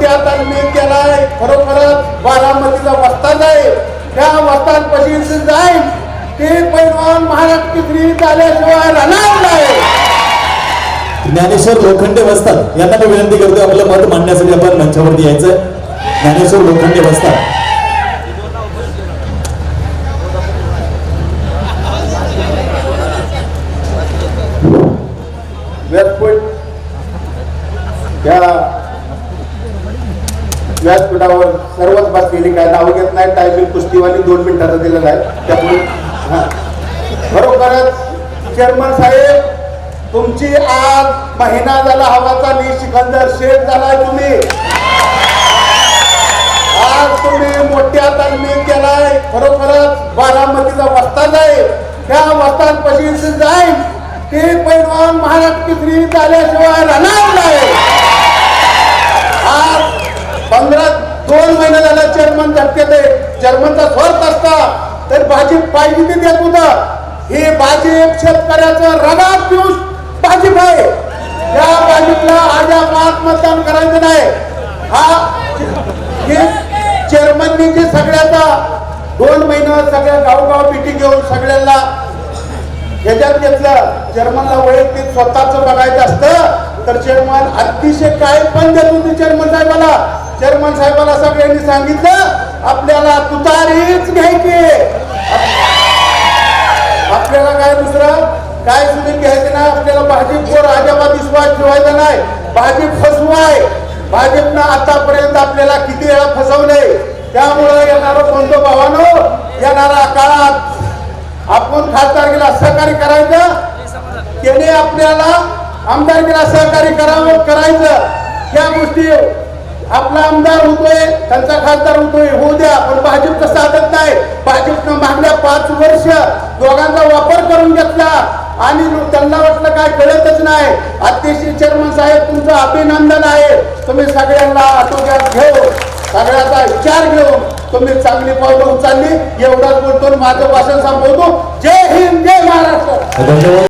मोठ्या तालमीत केलाय खरोखरच बारामतीचा वस्ताद आहे. त्या वस्ताद पशी जाईल. ते पैलवान महाराष्ट्र केसरी झाल्याशिवाय राहणार नाही. ज्ञानेश्वर लोखंडे बसतात यांना मी विनंती करतो आपलं मत मांडण्यासाठी आपण मंचावरती यायचं ज्ञानेश्वर लोखंडे बसतात व्यासपीठ त्या व्यासपीठावर सर्वच बसलेली काय नाव घेत नाही टायमिंग कुस्तीवाली दोन मिनिटाचा दिलेला आहे. त्यामुळे हा. खरोखरच चेअरमन साहेब तुमची आज महिना झाला हवाचा नी सिकंदर शेठ झालाय तुम्ही. आज तुम्ही मोठ्या तालमी केलाय खरोखरच बारामतीचा वस्ताद आहे. त्या वस्ताद पशी जाईल ते पैलवान महाराष्ट्र केसरी झाल्याशिवाय राहणार नाही. जर्मन चेअरमन जर्मनचा स्वार्थ असता तर भाजीप पाहिजे ते देत होतं. हे भाजीप शेतकऱ्याचं रगात पिऊस भाजीप आहे. या भाजीपला आजापात मतदान करायचं नाही. हा हे चेअरमननी जे सगळ्याचा दोन महिना सगळ्या गावगाव मिटिंग घेऊन सगळ्यांना ह्याच्यात घेतलं. चेअरमनला वैयक्तिक स्वतःच बघायचं असतं तर चेअरमन अतिशय काय पण देत होती चेअरमन साहेबाला. चेअरमन साहेबाला सगळ्यांनी सांगितलं आपल्याला तुतारीच घ्यायची आपल्याला काय दुसरं? काय सुद्धा घ्यायचं नाही. आपल्याला भाजपवर अजाबात विश्वास ठेवायचा नाही. भाजप फसवाय भाजपनं आतापर्यंत आपल्याला किती वेळा फसवले? त्यामुळे येणारं कोणतं भावानो? येणारा काळात आपण खासदारकीला सहकार्य करायचं. त्याने आपल्याला आमदारकीला सहकार्य करावं करायचं. या गोष्टी आपला आमदार होतोय त्यांचा खासदार होतोय होऊ द्या पण भाजपचं साधत नाही. भाजपनं मागल्या पाच वर्ष दोघांचा वापर करून घेतला. आणि त्यांना वाटलं काय कळतच नाही. अतिशय चेअरमन साहेब तुमचं अभिनंदन आहे. तुम्ही सगळ्यांना आटोक्यात घेऊन सगळ्याचा विचार घेऊन तुम्ही चांगली पावलं उचलली. एवढाच बोलतो माझं भाषण संपवतो. जय हिंद जय महाराष्ट्र.